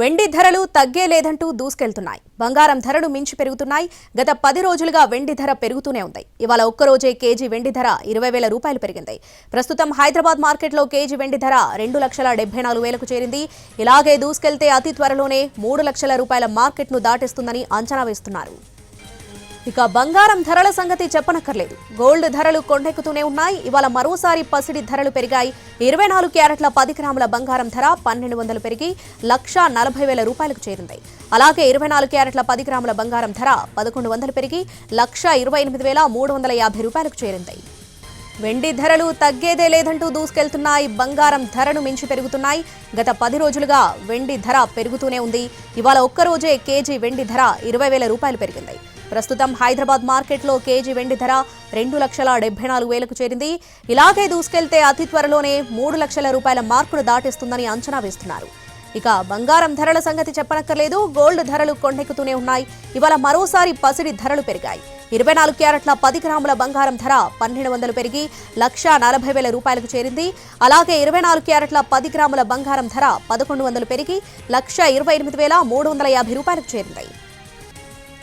వెండి ధరలు తగ్గే లేదంటూ దూసుకెళ్తున్నాయి. బంగారం ధరలు మించి పెరుగుతున్నాయి. గత పది రోజులుగా వెండి ధర పెరుగుతూనే ఉంది. ఇవాళ ఒక్కరోజే కేజీ వెండి ధర ఇరవై వేల రూపాయలు పెరిగింది. ప్రస్తుతం హైదరాబాద్ మార్కెట్లో కేజీ వెండి ధర రెండు లక్షల డెబ్బై నాలుగు వేలకు చేరింది. ఇలాగే దూసుకెళ్తే అతి త్వరలోనే మూడు లక్షల రూపాయల మార్కెట్ను దాటిస్తుందని అంచనా వేస్తున్నారు. ఇక బంగారం ధరల సంగతి చెప్పనక్కర్లేదు. గోల్డ్ ధరలు కొండెక్కుతూనే ఉన్నాయి. ఇవాళ మరోసారి పసిడి ధరలు పెరిగాయి. ఇరవై నాలుగు క్యారెట్ల పది గ్రాముల బంగారం ధర పన్నెండు వందలు పెరిగి లక్ష నలభై వేల రూపాయలకు చేరింది. అలాగే ఇరవై నాలుగు క్యారెట్ల పది గ్రాముల బంగారం ధర పదకొండు వందలు పెరిగి లక్ష ఇరవై ఎనిమిది వేల మూడు వందల యాభై రూపాయలకు చేరింది. వెండి ధరలు తగ్గేదే లేదంటూ దూసుకెళ్తున్నాయి. బంగారం ధరను మించి పెరుగుతున్నాయి. గత పది రోజులుగా వెండి ధర పెరుగుతూనే ఉంది. ఇవాళ ఒక్కరోజే కేజీ వెండి ధర ఇరవై వేల రూపాయలు పెరిగింది. ప్రస్తుతం హైదరాబాద్ మార్కెట్లో కేజీ వెండి ధర రెండు లక్షల డెబ్బై నాలుగు వేలకు చేరింది. ఇలాగే దూసుకెళ్తే అతి త్వరలోనే మూడు లక్షల రూపాయల మార్కును దాటిస్తుందని అంచనా వేస్తున్నారు. ఇక బంగారం ధరల సంగతి చెప్పనక్కర్లేదు. గోల్డ్ ధరలు కొండెక్కుతూనే ఉన్నాయి. ఇవాళ మరోసారి పసిడి ధరలు పెరిగాయి. ఇరవై నాలుగు క్యారెట్ల పది గ్రాముల బంగారం ధర పన్నెండు వందలు పెరిగి లక్ష నలభై వేల రూపాయలకు చేరింది. అలాగే ఇరవై నాలుగు క్యారెట్ల పది గ్రాముల బంగారం ధర పదకొండు వందలు పెరిగి లక్ష ఇరవై ఎనిమిది వేల మూడు వందల యాభై రూపాయలకు చేరింది.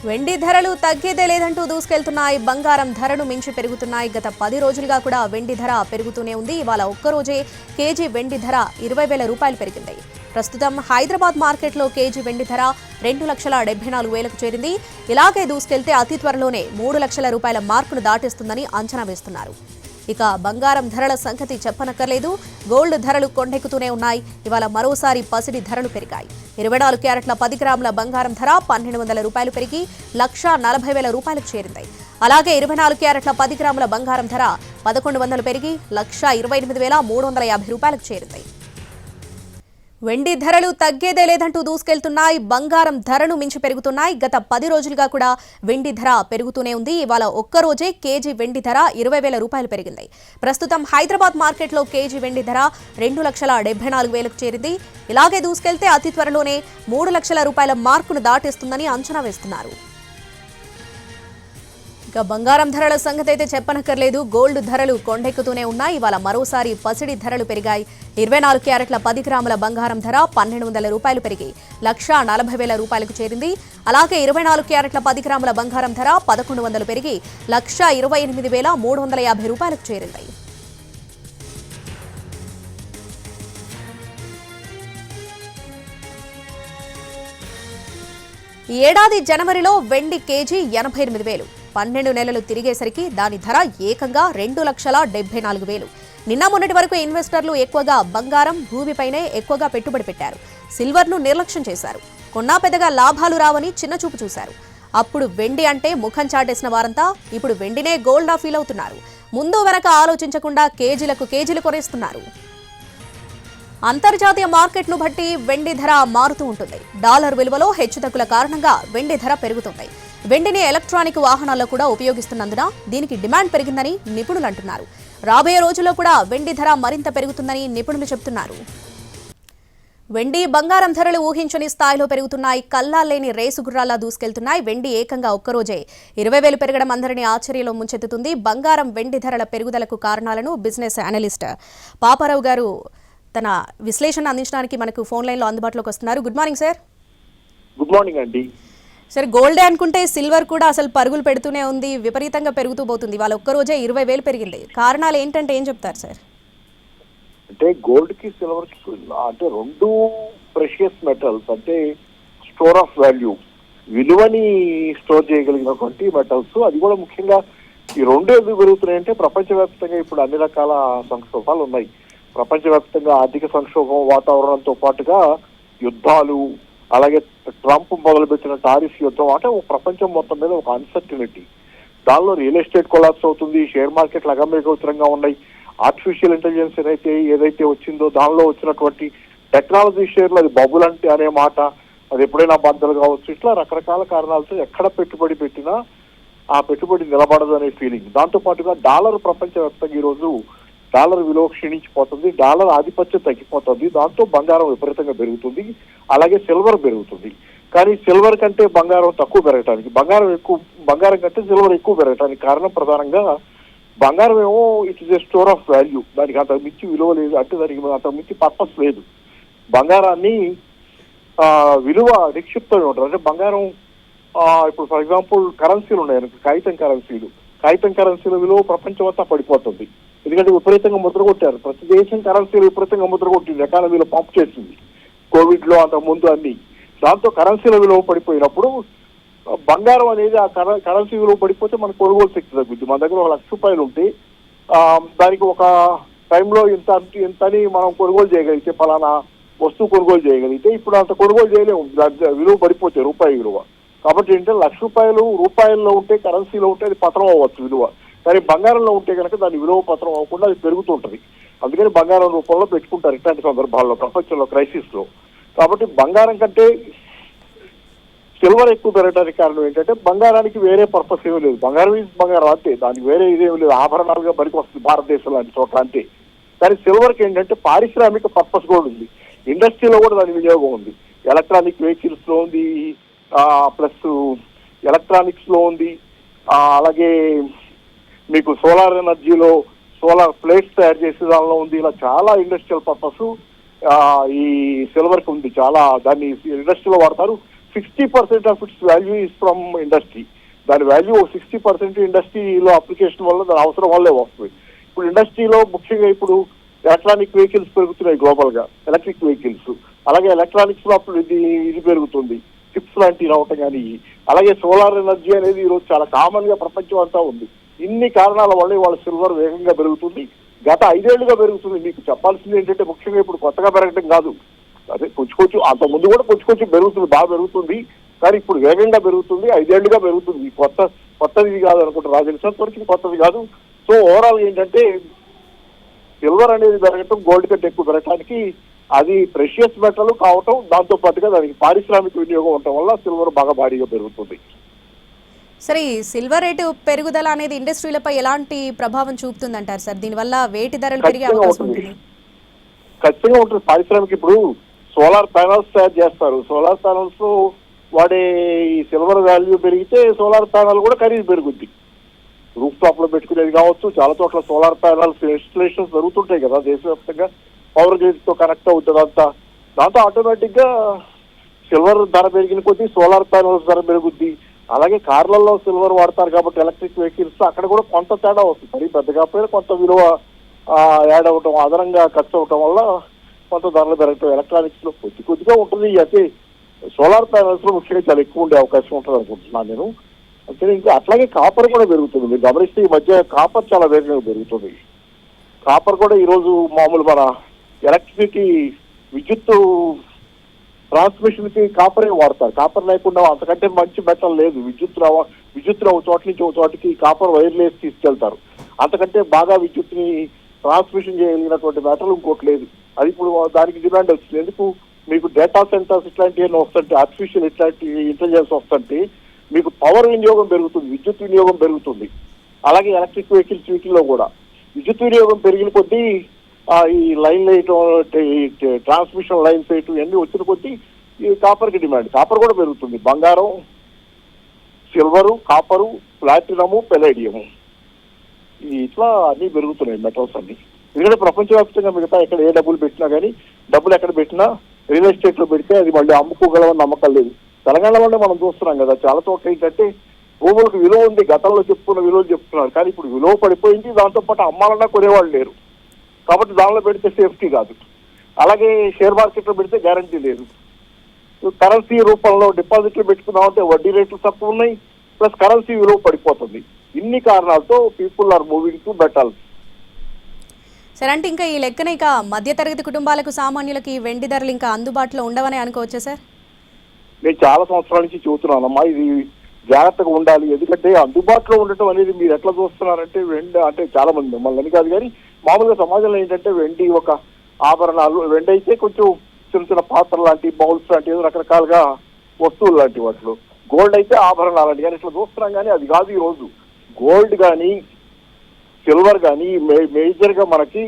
వెండి ధరలు తగ్గేదే లేదంటూ దూసుకెళ్తున్నాయి. బంగారం ధరను మించి పెరుగుతున్నాయి. గత పది రోజులుగా కూడా వెండి ధర పెరుగుతూనే ఉంది. ఇవాళ ఒక్కరోజే కేజీ వెండి ధర ఇరవై వేల రూపాయలు పెరిగింది. ప్రస్తుతం హైదరాబాద్ మార్కెట్లో కేజీ వెండి ధర రెండు లక్షల డెబ్బై నాలుగు వేలకు చేరింది. ఇలాగే దూసుకెళ్తే అతి త్వరలోనే మూడు లక్షల రూపాయల మార్కును దాటిస్తుందని అంచనా వేస్తున్నారు. ఇక బంగారం ధరల సంగతి చెప్పనక్కర్లేదు. గోల్డ్ ధరలు కొండెక్కుతూనే ఉన్నాయి. ఇవాళ మరోసారి పసిడి ధరలు పెరిగాయి. ఇరవై నాలుగు క్యారెట్ల పది గ్రాముల బంగారం ధర పన్నెండు వందల రూపాయలు పెరిగి లక్ష నలభై వేల రూపాయలకు చేరింది. అలాగే ఇరవై నాలుగు క్యారెట్ల పది గ్రాముల బంగారం ధర పదకొండు వందలు పెరిగి లక్ష ఇరవై ఎనిమిది వేల మూడు వందల యాభై రూపాయలకు చేరింది. వెండి ధరలు తగ్గేదే లేదంటూ దూసుకెళ్తున్నాయి. బంగారం ధరను మించి పెరుగుతున్నాయి. గత పది రోజులుగా కూడా వెండి ధర పెరుగుతూనే ఉంది. ఇవాళ ఒక్కరోజే కేజీ వెండి ధర ఇరవై వేల రూపాయలు పెరిగింది. ప్రస్తుతం హైదరాబాద్ మార్కెట్లో కేజీ వెండి ధర రెండు లక్షల డెబ్బై నాలుగు వేలకు చేరింది. ఇలాగే దూసుకెళ్తే అతి త్వరలోనే మూడు లక్షల రూపాయల మార్కును దాటేస్తుందని అంచనా వేస్తున్నారు. ఇక బంగారం ధరల సంగతి అయితే చెప్పనక్కర్లేదు. గోల్డ్ ధరలు కొండెక్కుతూనే ఉన్నాయి. ఇవాళ మరోసారి పసిడి ధరలు పెరిగాయి. ఇరవై నాలుగు క్యారెట్ల పది గ్రాముల బంగారం ధర పన్నెండు వందల రూపాయలు పెరిగి లక్ష నలభై వేల రూపాయలకు చేరింది. అలాగే ఇరవై నాలుగు క్యారెట్ల పది గ్రాముల బంగారం ధర పదకొండు వందలు పెరిగి లక్ష ఇరవై ఎనిమిది వేల మూడు వందల యాభై రూపాయలకు చేరింది. ఏడాది జనవరిలో వెండి కేజీ ఎనభై ఎనిమిది వేలు. పన్నెండు నెలలు తిరిగేసరికి దాని ధర ఏకంగా రెండు లక్షల డెబ్బై నాలుగు వేలు. నిన్న మొన్నటి వరకు ఇన్వెస్టర్లు ఎక్కువగా బంగారం భూమిపైనే ఎక్కువగా పెట్టుబడి పెట్టారు. సిల్వర్ను నిర్లక్ష్యం చేశారు. కొన్నా పెద్దగా లాభాలు రావని చిన్నచూపు చూశారు. అప్పుడు వెండి అంటే ముఖం చాటేసిన వారంతా ఇప్పుడు వెండినే గోల్డా ఫీల్ అవుతున్నారు. ముందు వెనక ఆలోచించకుండా కేజీలకు కేజీలు కొనేస్తున్నారు. అంతర్జాతీయ మార్కెట్ను బట్టి వెండి ధర మారుతూ ఉంటుంది. డాలర్ విలువలో హెచ్చుతగ్గుల కారణంగా వెండి ధర పెరుగుతుంది. వెండిని ఎలక్ట్రానిక్ వాహనాల్లో కూడా ఉపయోగిస్తున్నందున దీనికి డిమాండ్ పెరిగిందని నిపుణులు అంటున్నారు. రాబోయే రోజుల్లో కూడా వెండి ధర మరింత పెరుగుతుందని నిపుణులు చెబుతున్నారు. వెండి బంగారం ధరలు ఊహించని స్థాయిలో పెరుగుతున్నాయి. కల్లాలేని రేసు గుర్రాల్లా దూసుకెళ్తున్నాయి. వెండి ఏకంగా ఒక్కరోజే. ఇరవై వేలు పెరగడం అందరినీ ఆశ్చర్యంలో ముంచెత్తుతుంది. బంగారం వెండి ధరల పెరుగుదలకు కారణాలను బిజినెస్ అనలిస్ట్ పాపారావు గారు తన విశ్లేషణ అందించడానికి మనకు ఫోన్ లైన్లో అందుబాటులోకి వస్తున్నారు. Good morning sir good morning అండి సార్ గోల్డే అనుకుంటే సిల్వర్ కూడా అసలు పరుగులు పెడుతూనే ఉంది విపరీతంగా పెరుగుతూ పోతుంది. వాళ్ళ ఒక్కరోజే ఇరవై వేలు పెరిగింది. కారణాలు ఏంటంటే ఏం చెప్తారు సార్ అంటే గోల్డ్కి సిల్వర్కి అంటే రెండు ప్రెషియస్ మెటల్స్ అంటే స్టోర్ ఆఫ్ వాల్యూ విలువని స్టోర్ చేయగలిగినటువంటి మెటల్స్ అది కూడా ముఖ్యంగా ఈ రెండు ఎందుకు పెరుగుతున్నాయంటే ప్రపంచవ్యాప్తంగా ఇప్పుడు అన్ని రకాల సంక్షోభాలు ఉన్నాయి. ప్రపంచవ్యాప్తంగా ఆర్థిక సంక్షోభం వాతావరణంతో పాటుగా యుద్ధాలు అలాగే ట్రంప్ మొదలుపెట్టిన టారిఫ్ యుద్ధం అంటే ఒక ప్రపంచం మొత్తం మీద ఒక అన్సర్టినిటీ దానిలో రియల్ ఎస్టేట్ కొలాప్స్ అవుతుంది షేర్ మార్కెట్లు అగమ్యగోచరంగా ఉన్నాయి. ఆర్టిఫిషియల్ ఇంటెలిజెన్స్ ఏదైతే ఏదైతే వచ్చిందో దానిలో వచ్చినటువంటి టెక్నాలజీ షేర్లు అది బబుల్ అంటే అనే మాట అది ఎప్పుడైనా బద్దలు కావచ్చు. ఇట్లా రకరకాల కారణాలతో ఎక్కడ పెట్టుబడి పెట్టినా ఆ పెట్టుబడి నిలబడదు అనే ఫీలింగ్ దాంతో పాటుగా డాలర్ ప్రపంచవ్యాప్తంగా ఈరోజు డాలర్ విలువ క్షీణించిపోతుంది డాలర్ ఆధిపత్యం తగ్గిపోతుంది దాంతో బంగారం విపరీతంగా పెరుగుతుంది అలాగే సిల్వర్ పెరుగుతుంది. కానీ సిల్వర్ కంటే బంగారం తక్కువ పెరగటానికి బంగారం ఎక్కువ బంగారం కంటే సిల్వర్ ఎక్కువ పెరగటానికి కారణం ప్రధానంగా బంగారం ఏమో it is a store of value దానికి అంత మించి విలువ లేదు అంటే దానికి అంత మించి పర్పస్ లేదు. బంగారాన్ని విలువ నిక్షిప్తమే ఉంటారు అంటే బంగారం ఇప్పుడు ఫర్ ఎగ్జాంపుల్ కరెన్సీలు ఉన్నాయి. కాగితం కరెన్సీలు కాగితం కరెన్సీల విలువ ప్రపంచం అంతా పడిపోతుంది. ఎందుకంటే విపరీతంగా ముద్ర కొట్టారు. ప్రతి దేశం కరెన్సీలు విపరీతంగా ముద్ర కొట్టింది. ఎకానమీలో పంప్ చేసింది. కోవిడ్లో అంతకు ముందు అన్ని. దాంతో కరెన్సీల విలువ పడిపోయినప్పుడు బంగారం అనేది ఆ కరెన్సీ విలువ పడిపోతే మన కొనుగోలు శక్తి తగ్గుద్ది. మన దగ్గర ఒక లక్ష రూపాయలు ఉంటే దానికి ఒక టైంలో ఇంత ఇంతని ఇంత అని మనం కొనుగోలు చేయగలిగితే ఫలానా వస్తువు కొనుగోలు చేయగలిగితే ఇప్పుడు అంత కొనుగోలు చేయలేము. దాని విలువ పడిపోతే రూపాయి విలువ. కాబట్టి ఏంటంటే లక్ష రూపాయలు రూపాయల్లో ఉంటే కరెన్సీలో ఉంటే అది పత్రం అవ్వచ్చు విలువ. కానీ బంగారంలో ఉంటే కనుక దాని విలువ పత్రం అవ్వకుండా అది పెరుగుతుంటది. అందుకని బంగారం రూపంలో పెట్టుకుంటారు ఇట్లాంటి సందర్భాల్లో ప్రపంచంలో క్రైసిస్లో కాబట్టి బంగారం కంటే సిల్వర్ ఎక్కువ పెరగడానికి కారణం ఏంటంటే బంగారానికి వేరే పర్పస్ ఏమీ లేదు. బంగారం ఈజ్ బంగారం అంతే. దానికి వేరే ఇదేమి లేదు. ఆభరణాలుగా బడికి వస్తుంది భారతదేశం లాంటి చోట్ల అంతే. కానీ సిల్వర్కి ఏంటంటే పారిశ్రామిక పర్పస్ కూడా ఉంది. ఇండస్ట్రీలో కూడా దాని వినియోగం ఉంది. ఎలక్ట్రానిక్ వెహికల్స్లో ఉంది ప్లస్ ఎలక్ట్రానిక్స్లో ఉంది అలాగే మీకు సోలార్ ఎనర్జీలో సోలార్ ప్లేట్స్ తయారు చేసే దానిలో ఉంది. ఇలా చాలా ఇండస్ట్రియల్ పర్పస్ ఈ సిల్వర్కి ఉంది. చాలా దాన్ని ఇండస్ట్రీలో వాడతారు. Sixty percent of its value is from industry దాని వాల్యూ సిక్స్టీ పర్సెంట్ ఇండస్ట్రీలో అప్లికేషన్ వల్ల దాని అవసరం వల్లే వస్తుంది. ఇప్పుడు ఇండస్ట్రీలో ముఖ్యంగా ఇప్పుడు ఎలక్ట్రానిక్ వెహికల్స్ పెరుగుతున్నాయి గ్లోబల్గా ఎలక్ట్రిక్ వెహికల్స్ అలాగే ఎలక్ట్రానిక్స్లో అప్పుడు ఇది ఇది పెరుగుతుంది. చిప్స్ లాంటివి రావటం కానీ అలాగే సోలార్ ఎనర్జీ అనేది ఈరోజు చాలా కామన్గా ప్రపంచం అంతా ఉంది. ఇన్ని కారణాల వల్ల వాళ్ళ సిల్వర్ వేగంగా పెరుగుతుంది. గత ఐదేళ్ళుగా పెరుగుతుంది. మీకు చెప్పాల్సింది ఏంటంటే ముఖ్యంగా ఇప్పుడు కొత్తగా పెరగడం కాదు. అదే కొంచెం కొంచెం అంత ముందు కూడా కొంచెం కొంచెం పెరుగుతుంది బాగా పెరుగుతుంది. కానీ ఇప్పుడు వేగంగా పెరుగుతుంది ఐదేళ్ళుగా పెరుగుతుంది. కొత్త కొత్తది ఇది కాదు అనుకుంటా నాకు వరకు కొత్తది కాదు. సో ఓవరాల్ ఏంటంటే సిల్వర్ అనేది పెరగటం గోల్డ్ కంటే ఎక్కువ పెరగటానికి అది ప్రెషియస్ మెటల్ కావటం దాంతో పాటుగా దానికి పారిశ్రామిక వినియోగం ఉండటం వల్ల సిల్వర్ బాగా భారీగా పెరుగుతుంది. సరే ఈ సిల్వర్ రేటు పెరుగుదల అనేది ఇండస్ట్రీలపై ఎలాంటి ప్రభావం చూపుతుందంటారు సార్? దీనివల్ల వేటి ధరలు పెరిగే ఖచ్చితంగా అవకాశం ఉంటుంది. ఉంటుంది. ఖచ్చితంగా ఉంటుంది. పారిశ్రామిక ఇప్పుడు సోలార్ ప్యానల్స్ తయారు చేస్తారు. సోలార్ ప్యానల్స్ వాడే ఈ సిల్వర్ వాల్యూ పెరిగితే సోలార్ ప్యానల్ కూడా ఖరీదు పెరుగుద్ది. రూఫ్ టాప్లో పెట్టుకునేది కావచ్చు చాలా చోట్ల సోలార్ ప్యానల్స్ ఇన్స్టలేషన్స్ జరుగుతుంటాయి కదా దేశవ్యాప్తంగా. పవర్ గ్రిడ్తో కనెక్ట్ అవుతుంది అంతా. దాంతో ఆటోమేటిక్గా సిల్వర్ ధర పెరిగిన కొద్దీ సోలార్ ప్యానల్స్ ధర పెరుగుద్ది. అలాగే కార్లలో సిల్వర్ వాడతారు కాబట్టి ఎలక్ట్రిక్ వెహికల్స్ అక్కడ కూడా కొంత తేడా వస్తుంది. మరి పెద్దగా పోయినా కొంత విలువ యాడ్ అవటం అదనంగా ఖర్చు అవటం వల్ల కొంత ధరలు పెరగటం ఎలక్ట్రానిక్స్లో కొద్ది కొద్దిగా ఉంటుంది. అయితే సోలార్ ప్యానల్స్లో ముఖ్యంగా చాలా ఎక్కువ ఉండే అవకాశం ఉంటుంది అనుకుంటున్నాను నేను. అంటే ఇంకా అట్లాగే కాపర్ కూడా పెరుగుతుంది. మీరు గమనిస్తే ఈ మధ్య కాపర్ చాలా వేగంగా పెరుగుతుంది. కాపర్ కూడా ఈరోజు మామూలు మన ఎలక్ట్రిసిటీ విద్యుత్ ట్రాన్స్మిషన్కి కాపరే వాడతారు. కాపర్ లేకుండా అంతకంటే మంచి మెటల్ లేదు. విద్యుత్ రావ విద్యుత్ ఒక చోట నుంచి ఒక చోటికి కాపర్ వైర్లేస్ తీసుకెళ్తారు. అంతకంటే బాగా విద్యుత్ని ట్రాన్స్మిషన్ చేయగలిగినటువంటి మెటల్ ఇంకోటి లేదు. అది ఇప్పుడు దానికి డిమాండ్ వచ్చింది ఎందుకు? మీకు డేటా సెంటర్స్ ఇట్లాంటివి వస్తుంటే ఆర్టిఫిషియల్ ఇట్లాంటి ఇంటెలిజెన్స్ వస్తుంటే మీకు పవర్ వినియోగం పెరుగుతుంది విద్యుత్ వినియోగం పెరుగుతుంది. అలాగే ఎలక్ట్రిక్ వెహికల్స్ వీటిల్లో కూడా. విద్యుత్ వినియోగం పెరిగిన కొద్దీ ఈ లైన్ వేయటం ట్రాన్స్మిషన్ లైన్స్ వేయటం ఇవన్నీ వచ్చిన కొద్దీ ఈ కాపర్కి డిమాండ్ కాపర్ కూడా పెరుగుతుంది. బంగారం సిల్వరు కాపరు ప్లాటినము పెలేడియము ఇట్లా అన్ని పెరుగుతున్నాయి మెటల్స్ అన్ని. ఎందుకంటే ప్రపంచవ్యాప్తంగా మిగతా ఎక్కడ ఏ డబ్బులు పెట్టినా కానీ డబ్బులు ఎక్కడ పెట్టినా రియల్ ఎస్టేట్లో పెడితే అది మళ్ళీ అమ్ముకోగలమని నమ్మకం లేదు. తెలంగాణలోనే మనం చూస్తున్నాం కదా చాలా చోట్ల ఏంటంటే భూములకు విలువ ఉంది గతంలో చెప్పుకున్న విలువలు చెప్తున్నారు. కానీ ఇప్పుడు విలువ పడిపోయింది దాంతో పాటు అమ్మాలన్నా కొనేవాళ్ళు లేరు. కాబట్టి దానిలో పెడితే సేఫ్టీ కాదు. అలాగే షేర్ మార్కెట్లో పెడితే గ్యారంటీ లేదు. కరెన్సీ రూపంలో డిపాజిట్లు పెట్టుకున్నామంటే వడ్డీ రేట్లు తక్కువ ఉన్నాయి ప్లస్ కరెన్సీ విలువ పడిపోతుంది. ఇన్ని కారణాలతో people are moving to metals sir అంటే ఇంకా ఈ లెక్కన ఇక మధ్యతరగతి కుటుంబాలకు సామాన్యులకి ఈ వెండి ధరలు ఇంకా అందుబాటులో ఉండవని అనుకోవచ్చా సార్? నేను చాలా సంవత్సరాల నుంచి చెబుతున్నానమ్మా ఇది జాగ్రత్తగా ఉండాలి. ఎందుకంటే అందుబాటులో ఉండటం అనేది మీరు ఎట్లా చూస్తున్నారంటే వెండి అంటే చాలా మంది మిమ్మల్ని అని కాదు కానీ మామూలుగా సమాజంలో ఏంటంటే వెండి ఒక ఆభరణాలు వెండి అయితే కొంచెం చిన్న చిన్న పాత్రలు లాంటి బౌల్స్ లాంటి ఏదో రకరకాలుగా వస్తువులు లాంటి వాటిలో. గోల్డ్ అయితే ఆభరణాలు లాంటి కానీ ఇట్లా చూస్తున్నాం కానీ అది కాదు ఈ రోజు. గోల్డ్ కానీ సిల్వర్ కానీ మేజర్గా మనకి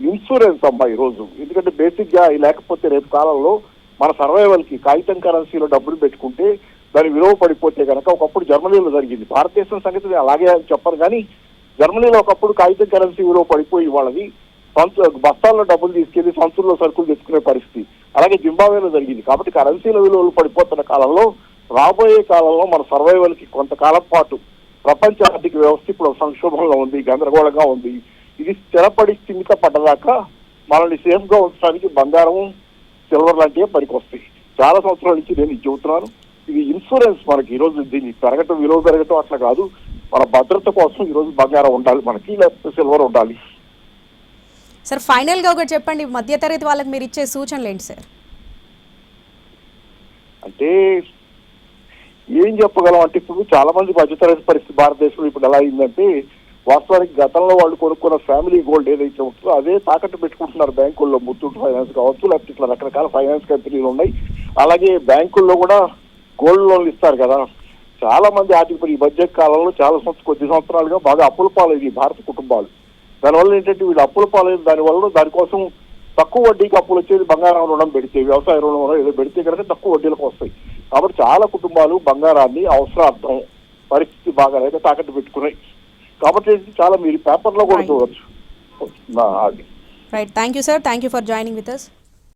ఇన్సూరెన్స్ అమ్మా ఈ రోజు. ఎందుకంటే బేసిక్గా లేకపోతే రేపు కాలంలో మన సర్వైవల్కి కాగితం కరెన్సీలో డబ్బులు పెట్టుకుంటే దాని విలువ పడిపోతే కనుక ఒకప్పుడు జర్మనీలో జరిగింది. భారతదేశం సంగతి అలాగే అని చెప్పను కానీ జర్మనీలో ఒకప్పుడు కాగితం కరెన్సీ విలువ పడిపోయి వాళ్ళది సంచు బస్తాల్లో డబ్బులు తీసుకెళ్ళి సంచుల్లో సరుకులు తెచ్చుకునే పరిస్థితి. అలాగే జింబాబేలో జరిగింది. కాబట్టి కరెన్సీల విలువలు పడిపోతున్న కాలంలో రాబోయే కాలంలో మన సర్వైవల్కి కొంతకాలం పాటు ప్రపంచ ఆర్థిక వ్యవస్థ ఇప్పుడు సంక్షోభంలో ఉంది గందరగోళంగా ఉంది. ఇది స్థిరపడి స్థిమిత పడ్డదాకా మనల్ని సేఫ్గా ఉంచడానికి బంగారం సిల్వర్ లాంటివే పనికొస్తాయి. చాలా సంవత్సరాల నుంచి నేను ఇది చెబుతున్నాను. ఇది ఇన్సూరెన్స్ మనకి ఈ రోజు దీన్ని పెరగటం విలువ పెరగటం అట్లా కాదు. మన భద్రత కోసం ఈ రోజు బంగారం ఉండాలి మనకి లేకపోతే సిల్వర్ ఉండాలి. సార్ ఫైనల్గా ఒకటి చెప్పండి. మధ్యతరగతి వాళ్ళకి మీరు ఇచ్చే సూచనలు ఏంటి సార్? అంటే ఏం చెప్పగలం? అంటే ఇప్పుడు చాలా మంది మధ్యతరగతి పరిస్థితి భారతదేశంలో ఇప్పుడు ఎలా అయిందంటే వాస్తవానికి గతంలో వాళ్ళు కొనుక్కున్న ఫ్యామిలీ గోల్డ్ ఏదైతే ఉంటుందో అదే తాకట్టు పెట్టుకుంటున్నారు బ్యాంకుల్లో. ముత్తూట్ ఫైనాన్స్ కావచ్చు లేకపోతే ఇట్లా రకరకాల ఫైనాన్స్ కంపెనీలు ఉన్నాయి. అలాగే బ్యాంకుల్లో కూడా గోల్డ్ లోన్లు ఇస్తారు కదా. చాలా మంది ఆర్థిక ఈ బడ్జెట్ కాలంలో చాలా సంవత్సరం కొద్ది సంవత్సరాలుగా బాగా అప్పుల పాలైంది ఈ భారత కుటుంబాలు. దానివల్ల ఏంటంటే వీళ్ళు అప్పుల పాలైన దానివల్ల దానికోసం తక్కువ వడ్డీకి అప్పులు వచ్చేది బంగారం రుణం పెడితే వ్యవసాయ రుణం ఏదో పెడితే కనుక తక్కువ వడ్డీలకు వస్తాయి. కాబట్టి చాలా కుటుంబాలు బంగారాన్ని అవసరార్థం పరిస్థితి బాగా లేక తాకట్టు పెట్టుకున్నాయి. కాబట్టి చాలా మీరు పేపర్లో కూడా. చూడవచ్చు right thank you sir thank you for joining with us